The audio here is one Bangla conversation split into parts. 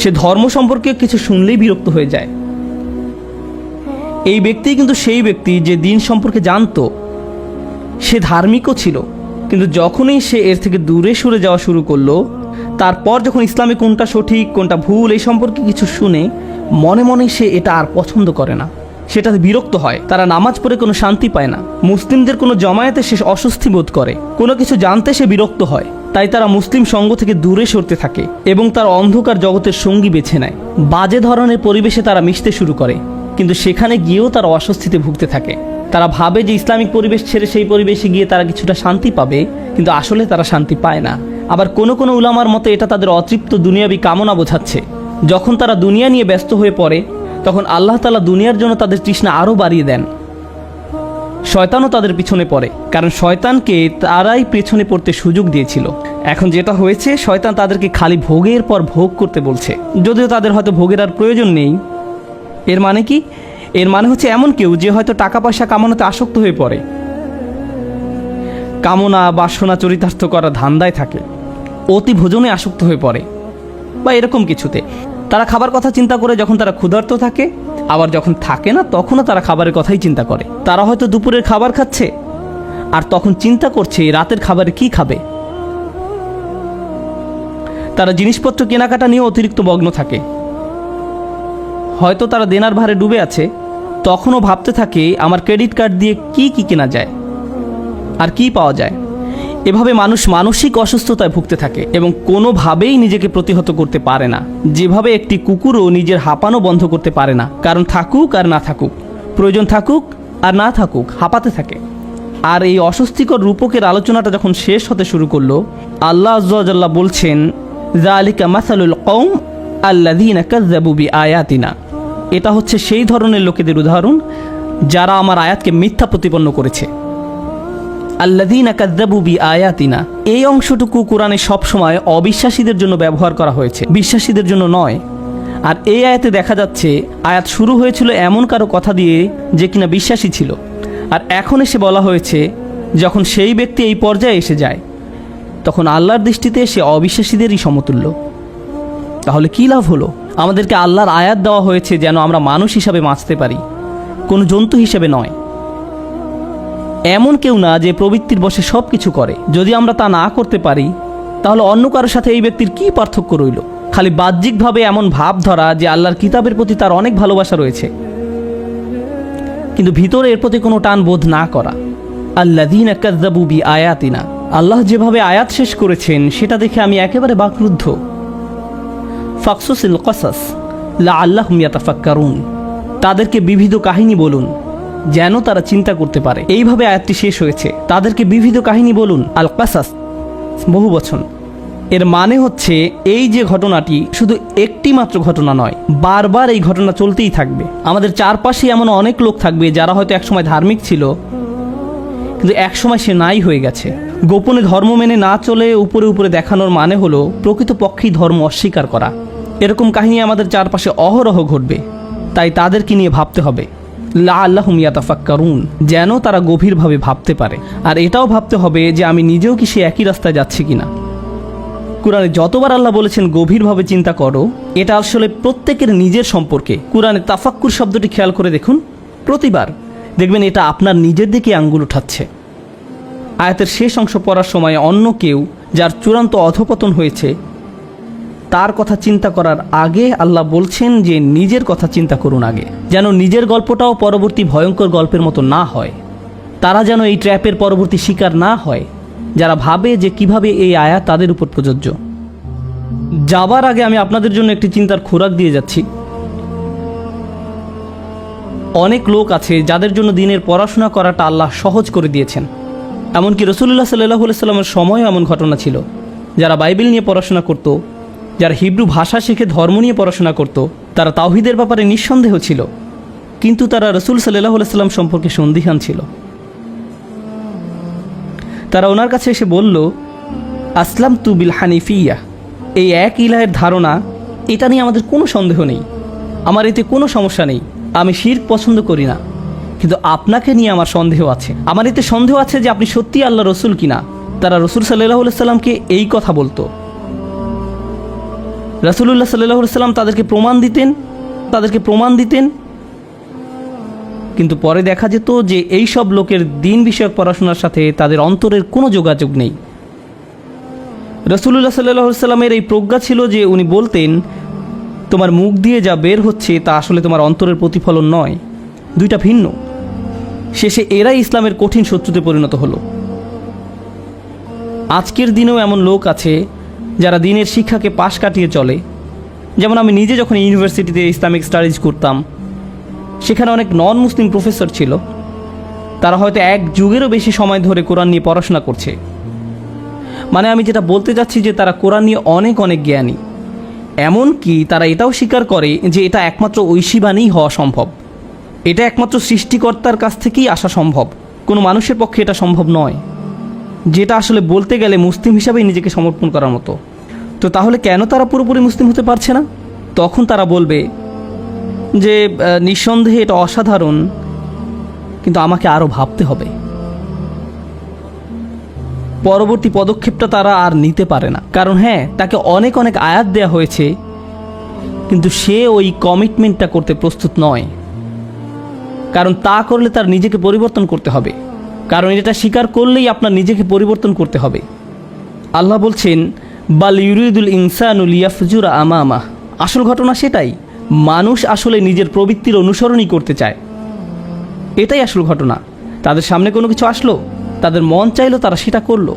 সে ধর্ম সম্পর্কে কিছু শুনলেই বিরক্ত হয়ে যায়। এই ব্যক্তি কিন্তু সেই ব্যক্তি যে দিন সম্পর্কে জানতো। সে ধার্মিকও ছিল, কিন্তু যখনই সে এর থেকে দূরে সরে যাওয়া শুরু করল, তারপর যখন ইসলামে কোনটা সঠিক, কোনটা ভুল এই সম্পর্কে কিছু শুনে, মনে মনে সে এটা আর পছন্দ করে না। সেটাতে বিরক্ত হয়, তারা নামাজ পড়ে কোনো শান্তি পায় না। মুসলিমদের কোনো জমায়েতে সে অস্বস্তি বোধ করে। কোনো কিছু জানতে সে বিরক্ত হয়। তাই তারা মুসলিম সঙ্গ থেকে দূরে সরতে থাকে এবং তার অন্ধকার জগতের সঙ্গী বেছে নেয়। বাজে ধরনের পরিবেশে তারা মিশতে শুরু করে, কিন্তু সেখানে গিয়েও তারা অস্বস্তিতে ভুগতে থাকে। তারা ভাবে যে ইসলামিক পরিবেশ ছেড়ে সেই পরিবেশে গিয়ে তারা কিছুটা শান্তি পাবে, কিন্তু আসলে তারা শান্তি পায় না। আবার কোনো কোনো উলামার মতে এটা তাদের অতৃপ্ত দুনিয়াবি কামনা বোঝাচ্ছে। যখন তারা দুনিয়া নিয়ে ব্যস্ত হয়ে পড়ে, তখন আল্লাহ তালা দুনিয়ার জন্য তাদের তৃষ্ণা আরও বাড়িয়ে দেন। শয়তানও তাদের পিছনে পড়ে, কারণ শয়তানকে তারাই পেছনে পড়তে সুযোগ দিয়েছিল। এখন যেটা হয়েছে, শয়তান তাদেরকে খালি ভোগের পর ভোগ করতে বলছে। যদিও তাদের হয়তো ভোগের আর প্রয়োজন নেই। এর মানে কি? এর মানে হচ্ছে এমন কেউ যে হয়তো টাকা পয়সা কামানোতে আসক্ত হয়ে পড়ে। কামনা, বাসনা, চরিতার্থ করা ধান্দায় থাকে। অতি ভোজনে আসক্ত হয়ে পড়ে। বা এরকম কিছুতে। তারা খাবার কথা চিন্তা করে যখন তারা ক্ষুধার্ত থাকে আবার যখন থাকে না, তখনও তারা খাবারের কথাই চিন্তা করে। তারা হয়তো দুপুরের খাবার খাচ্ছে, আর তখন চিন্তা করছে রাতের খাবারে কি খাবে। তারা জিনিসপত্র কেনাকাটা নিয়ে অতিরিক্ত মগ্ন থাকে। হয়তো তারা দেনার ভারে ডুবে আছে, তখনও ভাবতে থাকে, আমার ক্রেডিট কার্ড দিয়ে কি কি কেনা যায়, আর কি পাওয়া যায়। এভাবে মানুষ মানসিক অসুস্থতায় ভুগতে থাকে এবং কোনোভাবেই নিজেকে প্রতিহত করতে পারে না। যেভাবে একটি কুকুরও নিজের হাঁপানো বন্ধ করতে পারে না, কারণ থাকুক আর না থাকুক, প্রয়োজন থাকুক আর না থাকুক, হাঁপাতে থাকে। আর এই অস্বস্তিকর রূপকের আলোচনাটা যখন শেষ হতে শুরু করল, আল্লাহ আজ্লাহ বলছেন জালিকা মাসালুল কৌম আল্লাদিনা আয়াতিনা এটা হচ্ছে সেই ধরনের লোকেদের উদাহরণ যারা আমার আয়াতকে মিথ্যা প্রতিপন্ন করেছে। আল্লাদিনা কাদ্দাবু বি আয়াতিনা এই অংশটুকু কোরআনে সবসময় অবিশ্বাসীদের জন্য ব্যবহার করা হয়েছে। বিশ্বাসীদের জন্য নয়। আর এই আয়াতে দেখা যাচ্ছে, আয়াত শুরু হয়েছিল এমন কারও কথা দিয়ে যে কিনা বিশ্বাসী ছিল। আর এখন এসে বলা হয়েছে, যখন সেই ব্যক্তি এই পর্যায়ে এসে যায়, তখন আল্লাহর দৃষ্টিতে সে অবিশ্বাসীদেরই সমতুল্য। তাহলে কী লাভ হলো? আমাদেরকে আল্লাহর আয়াত দেওয়া হয়েছে যেন আমরা মানুষ হিসাবে বাঁচতে পারি। কোনো জন্তু হিসেবে নয়। এমন কেউ না যে প্রবৃত্তির বসে সব কিছু করে। যদি আমরা তা না করতে পারি, তাহলে অন্য কারোর সাথে এই ব্যক্তির কি পার্থক্য রইল? খালি বাহ্যিকভাবে এমন ভাব ধরা যে আল্লাহর কিতাবের প্রতি তার অনেক ভালোবাসা রয়েছে। কিন্তু ভিতরে এর প্রতি কোনো টান বোধ না করা। আল্লাদিন বি আয়াতিনা আল্লাহ যেভাবে আয়াত শেষ করেছেন, সেটা দেখে আমি একেবারে বাকরুদ্ধ। ফাকসুসিল কসাস লা আল্লাহ মিয়াতাফাক্কারুন তাদেরকে বিবিধ কাহিনী বলুন। যেন তারা চিন্তা করতে পারে। এইভাবে আয়াতটি শেষ হয়েছে। তাদেরকে বিবিধ কাহিনী বলুন আল কাসাস বহু বচন। এর মানে হচ্ছে, এই যে ঘটনাটি শুধু একটি মাত্র ঘটনা নয়, বারবার এই ঘটনা চলতেই থাকবে। আমাদের চারপাশে এমন অনেক লোক থাকবে যারা হয়তো একসময় ধার্মিক ছিল, কিন্তু একসময় সে নাই হয়ে গেছে। গোপনে ধর্ম মেনে না চলে উপরে উপরে দেখানোর মানে হলো প্রকৃতপক্ষেই ধর্ম অস্বীকার করা। এরকম কাহিনী আমাদের চারপাশে অহরহ ঘটবে, তাই তাদেরকে নিয়ে ভাবতে হবে। লা যেন তারা গভীরভাবে ভাবতে পারে। আর এটাও ভাবতে হবে যে আমি নিজেও কি সে একই রাস্তায় যাচ্ছি কিনা। কোরআনে যতবার আল্লাহ বলেছেন, গভীরভাবে চিন্তা করো, এটা আসলে প্রত্যেকের নিজের সম্পর্কে। কোরআনে তাফাক্কুর শব্দটি খেয়াল করে দেখুন, প্রতিবার। দেখবেন এটা আপনার নিজের দিকে আঙ্গুল উঠাচ্ছে। আয়াতের শেষ অংশ পড়ার সময় অন্য কেউ, যার চূড়ান্ত অধপতন হয়েছে তার কথা চিন্তা করার আগে আল্লাহ বলছেন যে নিজের কথা চিন্তা করুন আগে, যেন নিজের গল্পটাও পরবর্তী ভয়ঙ্কর গল্পের মতো না হয়। তারা যেন এই ট্র্যাপের পরবর্তী শিকার না হয়, যারা ভাবে যে কীভাবে এই আয়া তাদের উপর প্রযোজ্য। যাবার আগে আমি আপনাদের জন্য একটি চিন্তার খোরাক দিয়ে যাচ্ছি। অনেক লোক আছে যাদের জন্য দিনের পড়াশোনা করাটা আল্লাহ সহজ করে দিয়েছেন। এমনকি রসুল্লাহ সাল্লাহ সাল্লামের সময়ও এমন ঘটনা ছিল। যারা বাইবেল নিয়ে পড়াশোনা করত যারা হিব্রু ভাষা শিখে ধর্ম নিয়ে পড়াশোনা করত, তারা তাওহিদের ব্যাপারে নিঃসন্দেহ ছিল। কিন্তু তারা রসুল সাল্লাহ সাল্লাম সম্পর্কে সন্দিহান ছিল। তারা ওনার কাছে এসে বলল আসলাম তু বিল হানিফিয়া। এই এক ইলাহের ধারণা, এটা নিয়ে আমাদের কোনো সন্দেহ নেই। আমার এতে কোনো সমস্যা নেই। আমি শির্ক পছন্দ করি না। কিন্তু আপনাকে নিয়ে আমার সন্দেহ আছে। আমার এতে সন্দেহ আছে যে আপনি সত্যি আল্লাহ রসুল কিনা। তারা রসুল সাল্লাহ সাল্লামকে এই কথা বলতো। রাসুলুল্লাহ সাল্লাহ সাল্লাম তাদেরকে প্রমাণ দিতেন, তাদেরকে প্রমাণ দিতেন। কিন্তু পরে দেখা যেত যে এই সব লোকের দিন বিষয়ক পড়াশোনার সাথে তাদের অন্তরের কোনো যোগাযোগ নেই। রসুল্লাহ সাল্লাহ সাল্লামের এই প্রজ্ঞা ছিল যে উনি বলতেন, তোমার মুখ দিয়ে যা বের হচ্ছে তা আসলে তোমার অন্তরের প্রতিফলন নয়, দুইটা ভিন্ন। শেষে এরাই ইসলামের কঠিন শত্রুতে পরিণত হলো। আজকের দিনেও এমন লোক আছে যারা দিনের শিক্ষাকে পাশ কাটিয়ে চলে, যেমন আমি নিজে যখন ইউনিভার্সিটিতে ইসলামিক স্টাডিজ করতাম, সেখানে অনেক নন মুসলিম প্রফেসর ছিল। তারা হয়তো এক যুগেরও বেশি সময় ধরে কোরআন নিয়ে পড়াশোনা করছে। মানে আমি যেটা বলতে যাচ্ছি যে তারা কোরআন নিয়ে অনেক অনেক জ্ঞানী। এমনকি তারা এটাও স্বীকার করে যে এটা একমাত্র ঐশীবাণী হওয়া সম্ভব। এটা একমাত্র সৃষ্টিকর্তার কাছ থেকেই আসা সম্ভব। কোনো মানুষের পক্ষে এটা সম্ভব নয়। যেটা আসলে বলতে গেলে মুসলিম হিসাবেই নিজেকে সমর্পণ করার মতো। তো তাহলে কেন তারা পুরোপুরি মুসলিম হতে পারছে না? তখন তারা বলবে যে নিঃসন্দেহে এটা অসাধারণ, কিন্তু আমাকে আরও ভাবতে হবে। পরবর্তী পদক্ষেপটা তারা আর নিতে পারে না। কারণ হ্যাঁ তাকে অনেক অনেক আয়াত দেওয়া হয়েছে, কিন্তু সে ওই কমিটমেন্টটা করতে প্রস্তুত নয়। কারণ তা করলে তার নিজেকে পরিবর্তন করতে হবে। কারণ এটা স্বীকার করলেই আপনার নিজেকে পরিবর্তন করতে হবে। আল্লাহ বলছেন, বাল ইউরিদুল ইনসানুল ইয়াফজুরা আমা আমা আসল ঘটনা সেটাই, মানুষ আসলে নিজের প্রবৃত্তির অনুসরণই করতে চায়। এটাই আসল ঘটনা। তাদের সামনে কোনো কিছু আসলো, তাদের মন চাইলো তারা সেটা করল,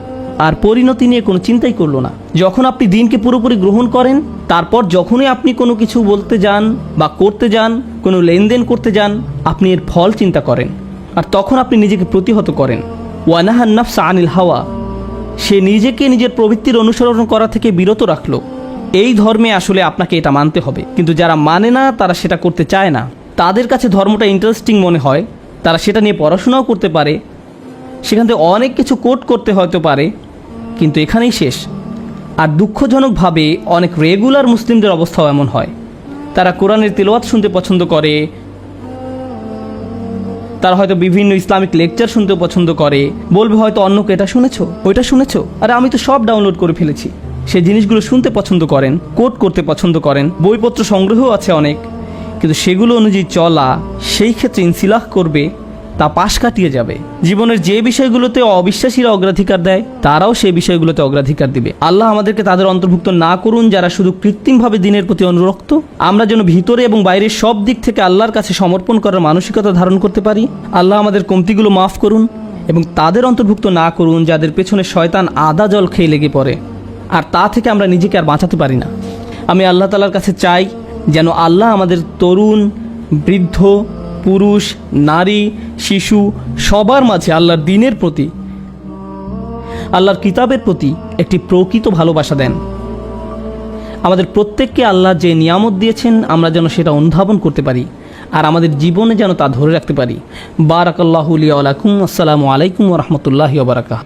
আর পরিণতি নিয়ে কোনো চিন্তাই করল না। যখন আপনি দিনকে পুরোপুরি গ্রহণ করেন, তারপর যখনই আপনি কোনো কিছু বলতে যান বা করতে যান, কোনো লেনদেন করতে যান, আপনি এর ফল চিন্তা করেন। আর তখন আপনি নিজেকে প্রতিহত করেন। ওয়ানাহান নাফসা আনিল হাওয়া। সে নিজেকে নিজের প্রবৃত্তির অনুসরণ করা থেকে বিরত রাখল। এই ধর্মে আসলে আপনাকে এটা মানতে হবে। কিন্তু যারা মানে না, তারা সেটা করতে চায় না। তাদের কাছে ধর্মটা ইন্টারেস্টিং মনে হয়। তারা সেটা নিয়ে পড়াশোনাও করতে পারে। সেখান থেকে অনেক কিছু কোট করতে হয়তো পারে। কিন্তু এখানেই শেষ। আর দুঃখজনকভাবে অনেক রেগুলার মুসলিমদের অবস্থাও এমন হয়। তারা কোরআনের তেলোয়াত শুনতে পছন্দ করে তারা হয়তো বিভিন্ন ইসলামিক লেকচার শুনতে পছন্দ করে। বলবে হয়তো অন্যকে এটা শুনেছো, ওইটা শুনেছো। আর আমি তো সব ডাউনলোড করে ফেলেছি। সে জিনিসগুলো শুনতে পছন্দ করেন কোট করতে পছন্দ করেন, বইপত্র সংগ্রহ আছে অনেক। কিন্তু সেগুলো অনুযায়ী চলা, সেই ক্ষেত্রে ইনসিলাহ করবে তা পাশ কাটিয়ে যাবে। জীবনের যে বিষয়গুলোতে অবিশ্বাসীরা অগ্রাধিকার দেয়, তারাও সেই বিষয়গুলোতে অগ্রাধিকার দিবে। আল্লাহ আমাদেরকে তাদের অন্তর্ভুক্ত না করুন যারা শুধু কৃত্রিমভাবে দিনের প্রতি অনুরক্ত। আমরা যেন ভিতরে এবং বাইরের সব দিক থেকে আল্লাহর কাছে সমর্পণ করার মানসিকতা ধারণ করতে পারি। আল্লাহ আমাদের কমতিগুলো মাফ করুন এবং তাদের অন্তর্ভুক্ত না করুন যাদের পেছনে শয়তান আদা জল খেয়ে লেগে পড়ে। আর তা থেকে আমরা নিজেকে আর বাঁচাতে পারি না। আমি আল্লাহ তালার কাছে চাই যেন আল্লাহ আমাদের তরুণ, বৃদ্ধ পুরুষ, নারী, শিশু, সবার মাঝে আল্লাহর দিনের প্রতি, আল্লাহর কিতাবের প্রতি একটি প্রকৃত ভালোবাসা দেন। আমাদের প্রত্যেককে আল্লাহ যে নিয়ামত দিয়েছেন, আমরা যেন সেটা অনুধাবন করতে পারি, আর আমাদের জীবনে যেন তা ধরে রাখতে পারি। বারাকাল্লাহুলিয়া আলাইকুম আসসালামু আলাইকুম রহমতুল্লাহ বারাকাহ